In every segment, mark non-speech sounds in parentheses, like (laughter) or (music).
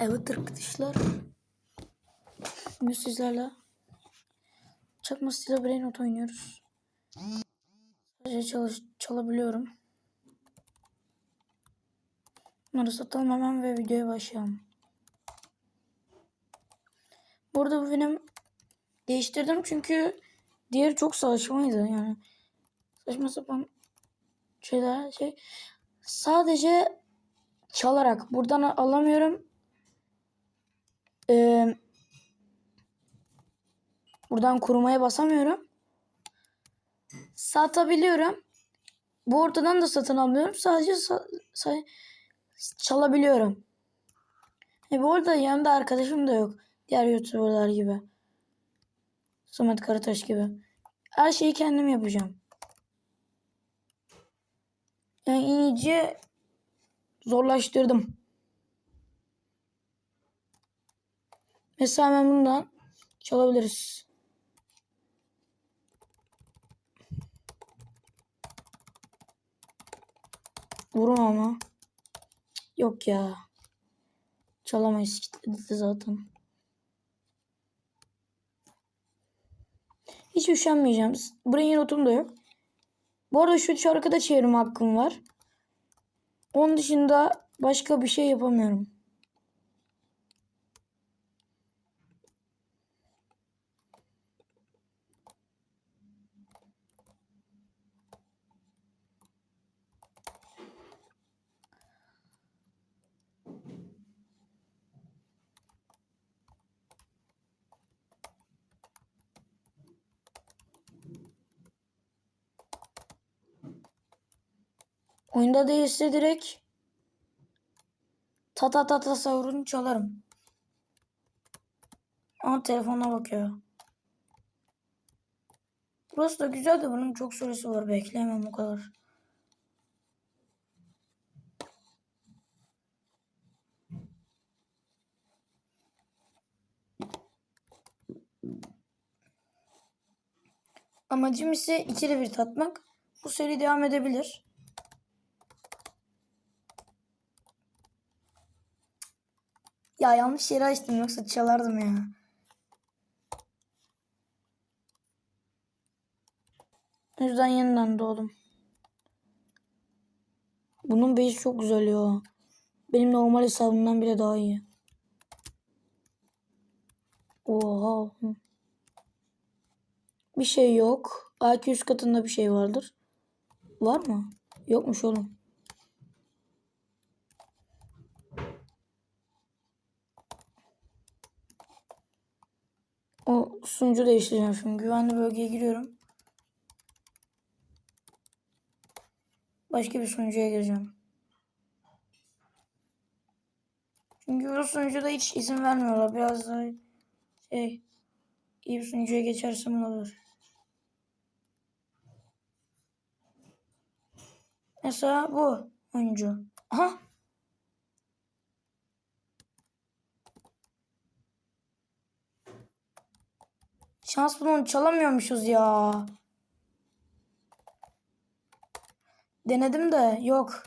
Evet arkadaşlar. Bugün sizlerle Çakma Stila Brainrot oynuyoruz. Sadece çalış çalabiliyorum. Bunları satalım hemen ve videoya başlayalım. Burada bu benim değiştirdim çünkü diğeri çok saçmaydı yani. Saçma sapan şeyler şey. Sadece çalarak buradan alamıyorum. Ee, buradan kurumaya basamıyorum. Satabiliyorum. Bu ortadan da satın almıyorum. Sadece sa- sa- çalabiliyorum. E bu arada yanımda arkadaşım da yok. Diğer YouTuber'lar gibi. Samet Karataş gibi. Her şeyi kendim yapacağım. Yani iyice zorlaştırdım. Mesela ben bundan çalabiliriz. Vurun ama. Yok ya. Çalamayız kilitledi zaten. Hiç üşenmeyeceğim. Brain rotum da yok. Bu arada şu şarkıda çevirme hakkım var. Onun dışında başka bir şey yapamıyorum. Oyunda değilse direkt tata tata savurunu çalarım. Ama telefonuna bakıyor. Burası da güzel de bunun çok süresi var. Bekleyemem o kadar. Amacım ise ikili bir tatmak. Bu seri devam edebilir. Ya yanlış yere açtım yoksa çalardım ya. O yüzden yeniden doğdum. Bunun base çok güzel ya. Benim normal hesabımdan bile daha iyi. Oha. Bir şey yok. AQ üst katında bir şey vardır. Var mı? Yokmuş oğlum. O sunucu değiştireceğim şimdi. Güvenli bölgeye giriyorum. Başka bir sunucuya gireceğim. Çünkü bu sunucuda hiç izin vermiyorlar. Biraz daha şey iyi bir sunucuya geçersem olabilir. Mesela bu oyuncu. Aha. Şans bunu çalamıyormuşuz ya. Denedim de yok.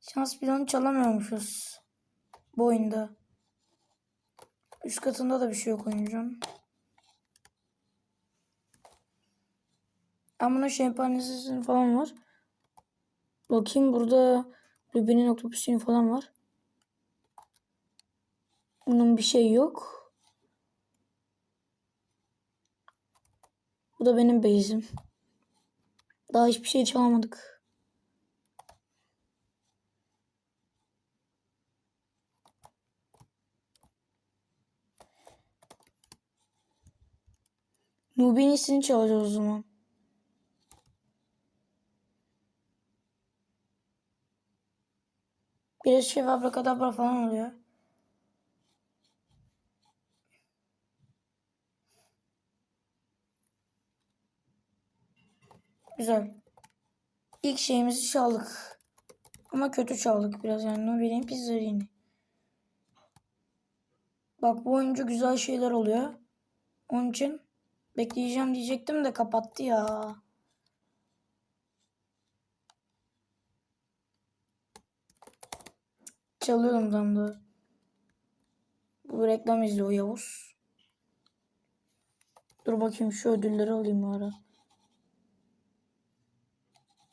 Şans pilonu çalamıyormuşuz. Bu oyunda. Üst katında da bir şey yok oyuncunun. Ama bunun şempanzesi falan var. Bakayım burada Ruby'nin otobüsünün falan var. Bunun bir şey yok. Bu da benim base'im. Daha hiçbir şey çalamadık. Nubi'nin çalacağız o zaman. Biraz şey abrakadabra falan oluyor. Güzel. İlk şeyimizi çaldık. Ama kötü çaldık biraz yani. Ne bileyim pizzerini. Bak bu oyuncu güzel şeyler oluyor. Onun için bekleyeceğim diyecektim de kapattı ya. Çalıyorum tam da. Bu reklam izliyor Yavuz. Dur bakayım şu ödülleri alayım ara.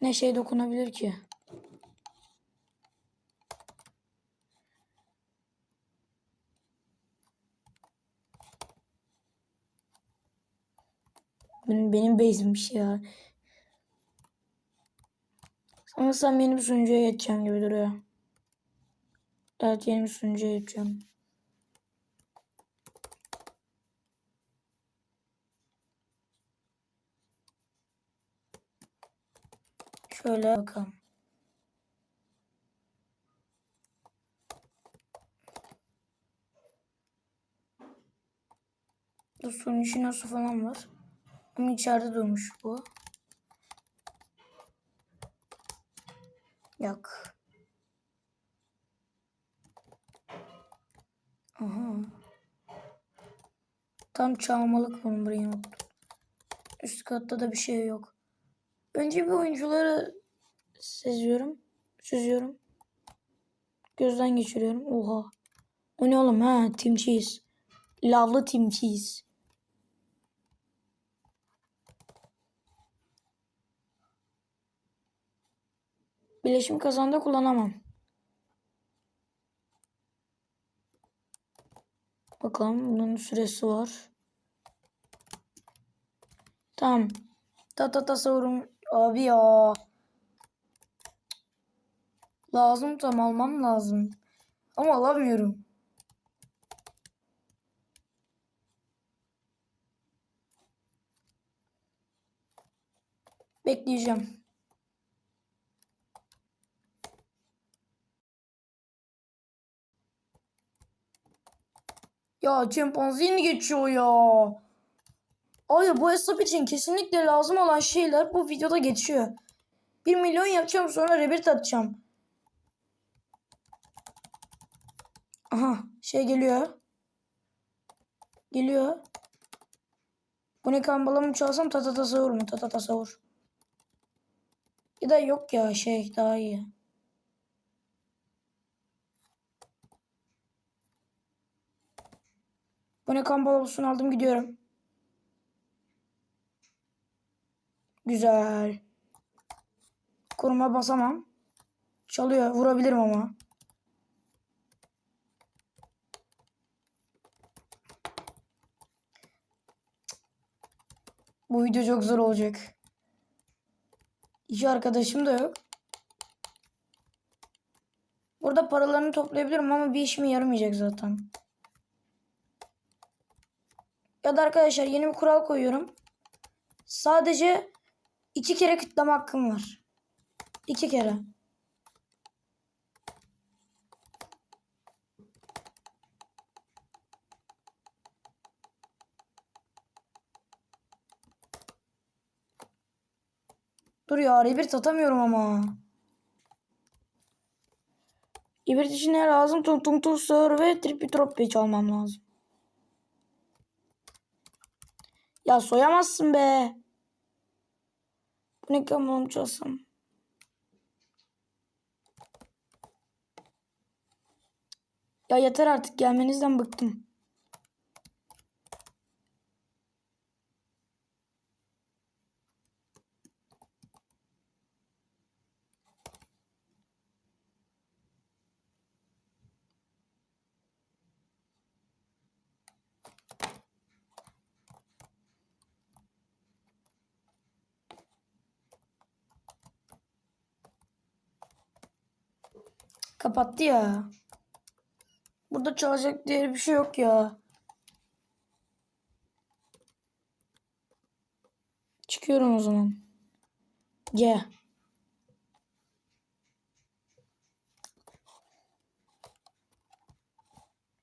Ne şey dokunabilir ki? Benim, base'immiş ya. Sanırsam yeni bir sunucuya geçeceğim gibi duruyor. Evet yeni bir sunucuya geçeceğim. Şöyle bakalım. Bu sunucu nasıl falan var. Ama içeride durmuş bu. Yok. Aha. Tam çağmalık bunu buraya unuttum. Üst katta da bir şey yok. Önce bir oyuncuları seziyorum. Süzüyorum. Gözden geçiriyorum. Oha. O ne oğlum ha? Team Cheese. Lavlı Team Cheese. Bileşim kazanda kullanamam. Bakalım bunun süresi var. Tamam. Ta ta tasavvurum. Abi ya. Lazım tam almam lazım. Ama alamıyorum. Bekleyeceğim. Ya çimpanzini geçiyor ya. Ay bu hesap için kesinlikle lazım olan şeyler bu videoda geçiyor. 1 milyon yapacağım sonra rebirth atacağım. Aha şey geliyor. Geliyor. Bu ne kambalamı çalsam tata tasavvur mu? Tata tasavvur. Ya da yok ya şey daha iyi. Bu ne kambalamısını aldım gidiyorum. Güzel. Koruma basamam. Çalıyor. Vurabilirim ama. Bu video çok zor olacak. İki arkadaşım da yok. Burada paralarını toplayabilirim ama bir işime yaramayacak zaten. Ya da arkadaşlar yeni bir kural koyuyorum. Sadece iki kere kıtlama hakkım var. İki kere. Dur ya rebirth atamıyorum ama. Rebirth için ne lazım? Tung tung tung sığır ve tripitrop çalmam lazım. Ya soyamazsın be. Bu ne kamyon çalsam. Ya yeter artık gelmenizden bıktım. Kapattı ya. Burada çalacak diye bir şey yok ya. Çıkıyorum o zaman. G.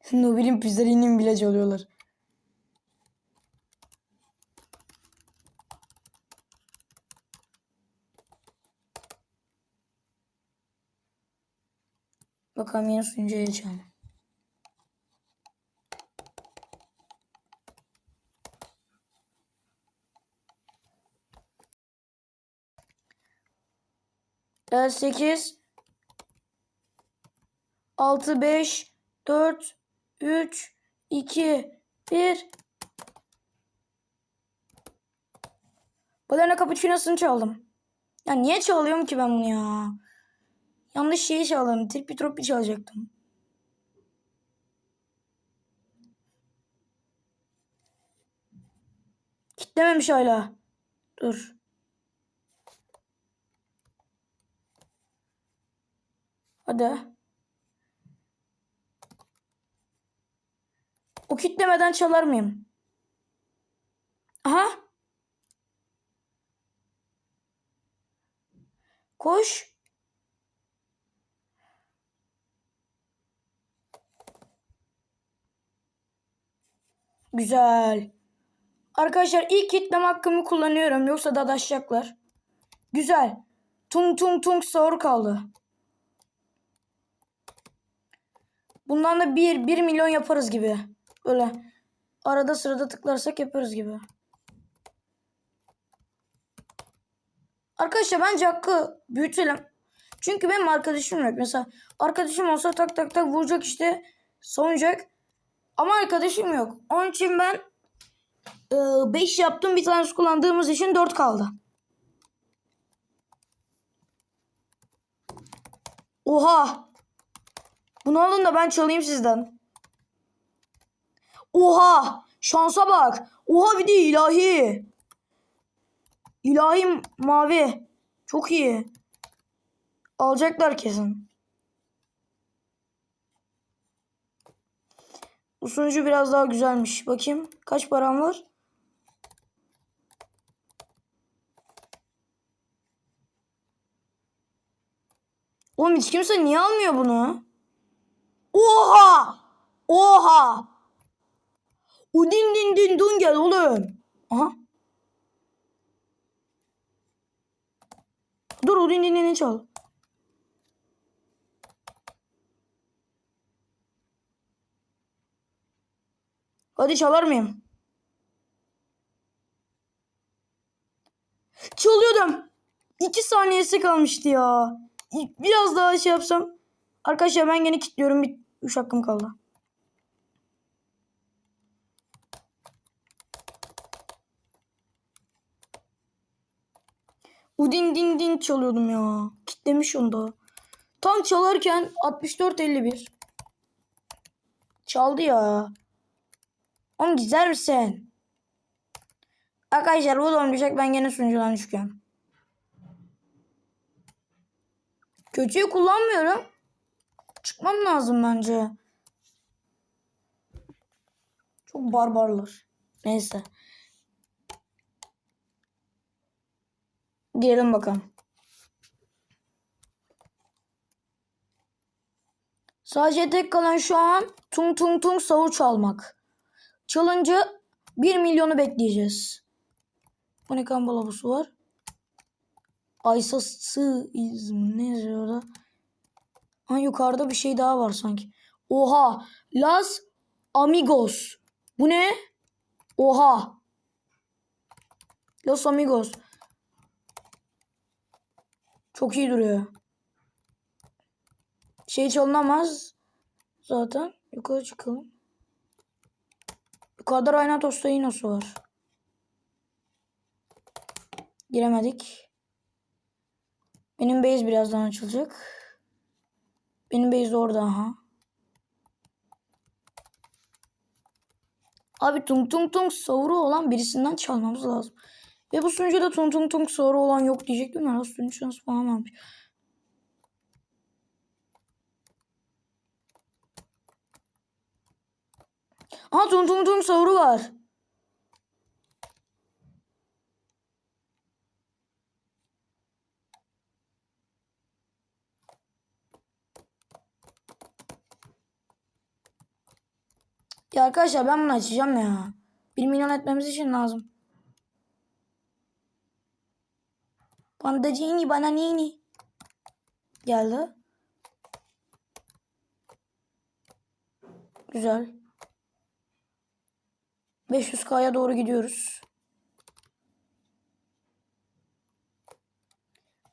(laughs) Nobel'in Pizzerini'nin bile çalıyorlar. Bakalım yeni sunucuya geçelim. Evet 8 6, 5, 4, 3, 2, 1. Balena cappuccino'sunu çaldım. Ya niye çalıyorum ki ben bunu ya? Yanlış şeyi çaldım. Trippy Troppy çalacaktım. Kitlememiş hala. Dur. Hadi. O kitlemeden çalar mıyım? Aha. Koş. Güzel. Arkadaşlar ilk kitleme hakkımı kullanıyorum. Yoksa dadaşacaklar. Güzel. Tung tung tung sahur kaldı. Bundan da 1, 1 milyon yaparız gibi. Böyle arada sırada tıklarsak yaparız gibi. Arkadaşlar bence hakkı büyütelim. Çünkü benim arkadaşım yok. Mesela arkadaşım olsa tak tak tak vuracak işte savunacak. Ama arkadaşım yok. Onun için ben 5 yaptım. Bir tanesi kullandığımız için 4 kaldı. Oha. Bunu alın da ben çalayım sizden. Oha. Şansa bak. Oha bir de ilahi. İlahi mavi. Çok iyi. Alacaklar kesin. Bu sunucu biraz daha güzelmiş. Bakayım kaç param var? Oğlum hiç kimse niye almıyor bunu? Oha! Oha! Udin din din dun gel oğlum. Aha. Dur Udin din din çal. Hadi çalar mıyım? Çalıyordum. İki saniyesi kalmıştı ya. Biraz daha şey yapsam. Arkadaşlar ben gene kilitliyorum. Bir üç hakkım kaldı. Udin din din çalıyordum ya. Kitlemiş onu da. Tam çalarken 64-51. Çaldı ya. Oğlum güzel misin? Arkadaşlar bu da olmayacak. Ben gene sunucudan çıkıyorum. Kötüyü kullanmıyorum. Çıkmam lazım bence. Çok barbarlar. Neyse. Girelim bakalım. Sadece tek kalan şu an tung tung tung savur çalmak. Çalınca 1 milyonu bekleyeceğiz. Bu ne kan balabusu var? Aysası ne yazıyor orada? Ha yukarıda bir şey daha var sanki. Oha. Las Amigos. Bu ne? Oha. Los Amigos. Çok iyi duruyor. Şey çalınamaz. Zaten. Yukarı çıkalım. Yukarıda Raynatos Inos'u var. Giremedik. Benim base birazdan açılacak. Benim base orada aha. Abi tung tung tung savuru olan birisinden çalmamız lazım. Ve bu sunucuda tung tung tung savuru olan yok diyecektim. Ben sunucu şansı falan varmış. Aa tung tung tung savuru var. Ya arkadaşlar ben bunu açacağım ya. 1 milyon etmemiz için lazım. Pandacini bana nini. Geldi. Güzel. 500k'ya doğru gidiyoruz.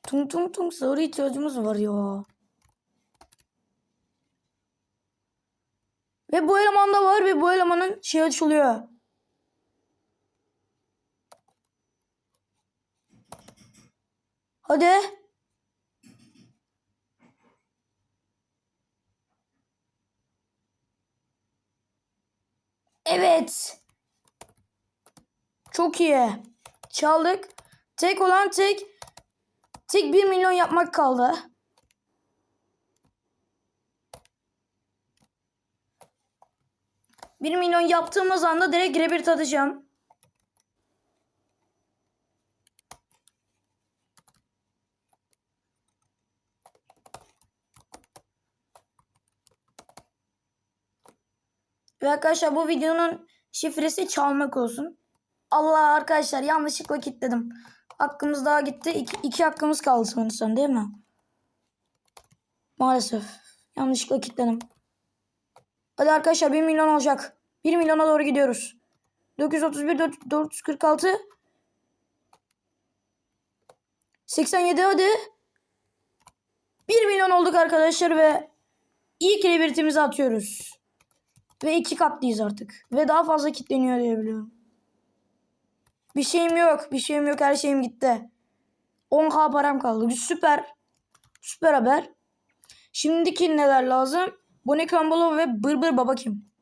Tung tung tung sarı ihtiyacımız var ya. Ve bu eleman da var ve bu elemanın şey açılıyor. Hadi. Evet. Çok iyi. Çaldık. Tek olan tek. Tek 1 milyon yapmak kaldı. Bir milyon yaptığımız anda direkt rebirth atacağım. Ve arkadaşlar bu videonun şifresi çalmak olsun. Allah arkadaşlar yanlışlıkla kilitledim. Hakkımız daha gitti. İki, iki hakkımız kaldı sanırsam değil mi? Maalesef. Yanlışlıkla kilitledim. Hadi arkadaşlar 1 milyon olacak. 1 milyona doğru gidiyoruz. 931, 4, 446. 87 hadi. 1 milyon olduk arkadaşlar ve ilk rebirtimizi atıyoruz. Ve iki katlıyız artık. Ve daha fazla kitleniyor diye biliyorum. Bir şeyim yok. Bir şeyim yok. Her şeyim gitti. 10k param kaldı. Süper. Süper haber. Şimdiki neler lazım? Bonnie Crumble ve Bırbır Baba kim?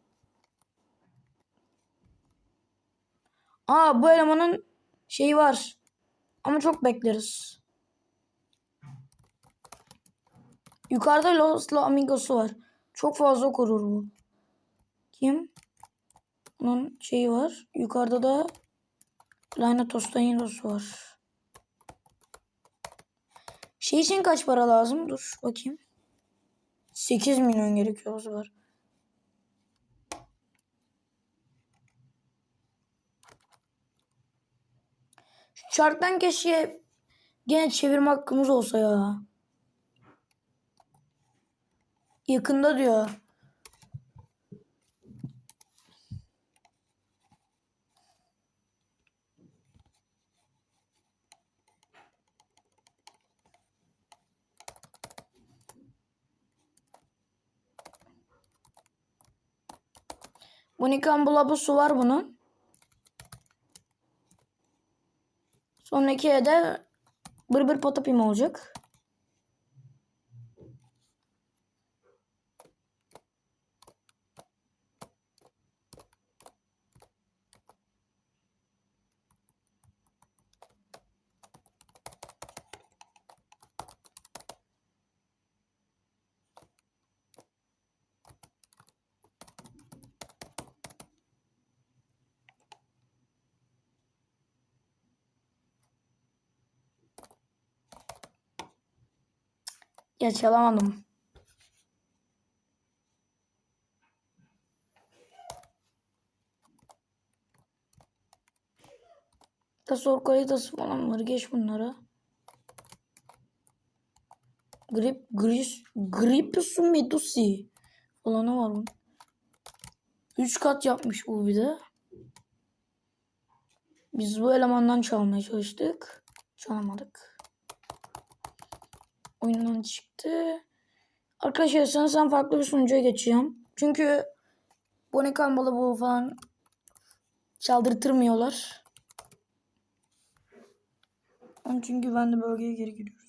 Aa bu elemanın şeyi var. Ama çok bekleriz. Yukarıda Los Amigos'u var. Çok fazla korur bu. Kim? Bunun şeyi var. Yukarıda da Lanetos Danilos var. Şey için kaç para lazım? Dur bakayım. 8 milyon gerekiyor o zaman. Şu çarktan keşke gene çevirme hakkımız olsa ya. Yakında diyor. Unikan bulabusu var bunun. Sonraki de bır bır patapim olacak. Ya çalamadım. Tasor kalitası falan var. Geç bunlara. Grip, gris, gripusu medusi falan ne var bunun? 3 kat yapmış bu bir de. Biz bu elemandan çalmaya çalıştık. Çalamadık. Oyundan çıktı. Arkadaşlar sanırsam farklı bir sunucuya geçeceğim. Çünkü Bonnie Campbell'ı bu falan çaldırtırmıyorlar. Onun için güvenli bölgeye geri gidiyoruz.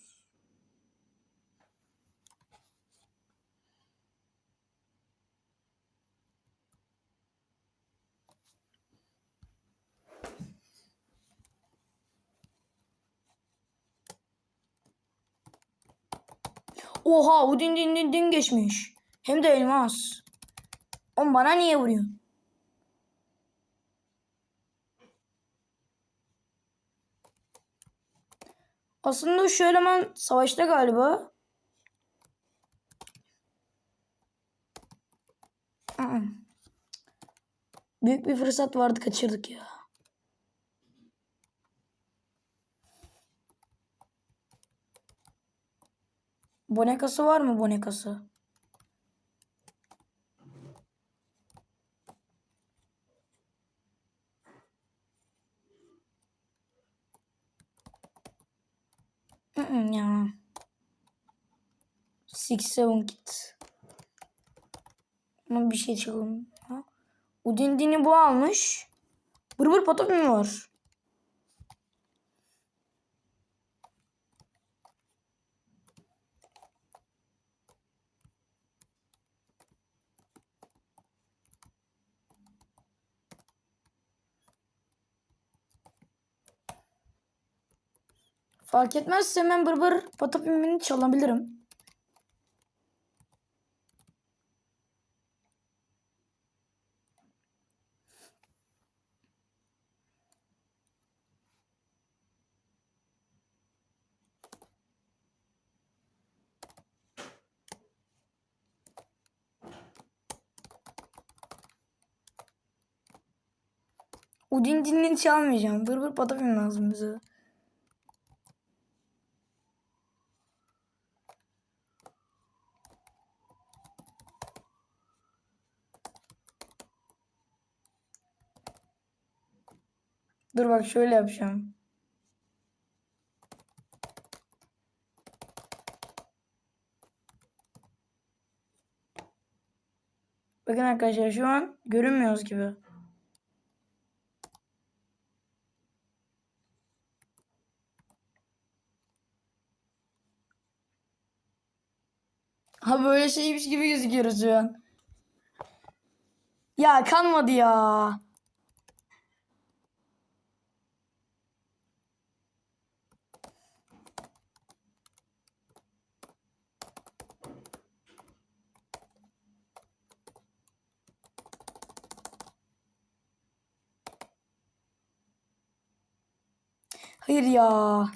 Oha o din din din din geçmiş. Hem de elmas. Oğlum bana niye vuruyor? Aslında şu eleman savaşta galiba. Büyük bir fırsat vardı kaçırdık ya. Bonekası var mı bonekası? Ya. Six seven kit. Ama bir şey çalın. Ha? Udindini bu almış. Bırbır patapim mi var? Fark etmezse hemen bırbır patapimini çalabilirim. Udindi'ni çalmayacağım. Bırbır patapim lazım bize. Dur bak şöyle yapacağım. Bakın arkadaşlar şu an görünmüyoruz gibi. Ha böyle şeymiş gibi gözüküyoruz şu an. Ya kalmadı ya. Hayır ya.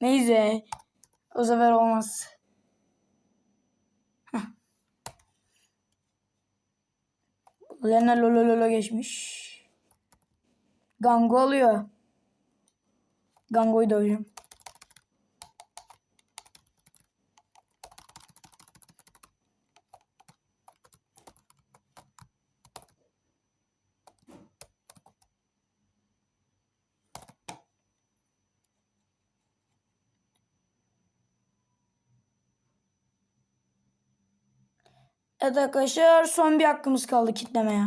Neyse. O sefer olmaz. Lena lolo lolo geçmiş. Gango oluyor. Gango'yu döveceğim. Evet arkadaşlar son bir hakkımız kaldı kitlemeye.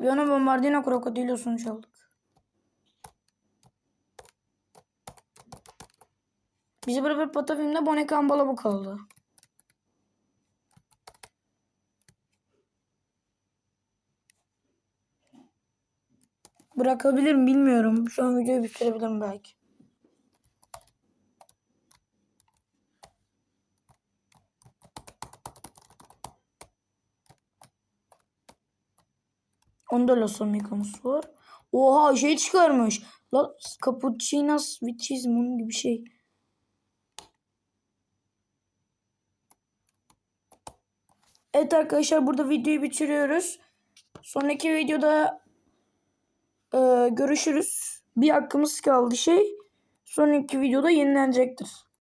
Viyana Bombardino Krokodilo sonuç aldık. Bizi beraber Patafim'de Bonek Ambala bu kaldı. Bırakabilirim bilmiyorum. Şu an videoyu bitirebilirim belki. Onda Los Amigos var. Oha şey çıkarmış. La Cappuccinos with cheese bunun gibi şey. Evet arkadaşlar burada videoyu bitiriyoruz. Sonraki videoda e, görüşürüz. Bir hakkımız kaldı şey. Sonraki videoda yenilenecektir.